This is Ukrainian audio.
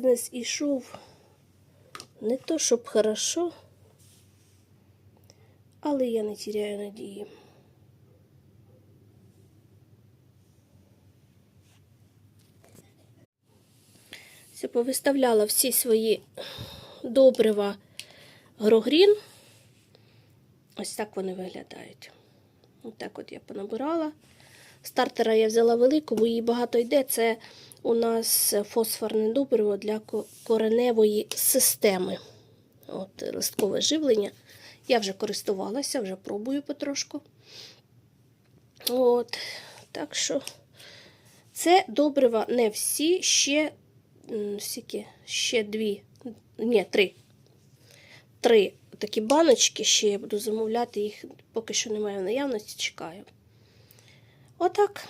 бізнес ішов не то, щоб хорошо, але я не тіряю надії. Все повиставляла всі свої добрива грогрін. Ось так вони виглядають. Ось так от я понабирала. Стартера я взяла велику, бо її багато йде. Це у нас фосфорне добриво для кореневої системи. От, листкове живлення. Я вже користувалася, вже пробую потрошку. От, так що це добрива не всі, ще, скільки? ще дві, ні, три. Три такі баночки ще я буду замовляти, їх поки що немає в наявності, чекаю. Отак.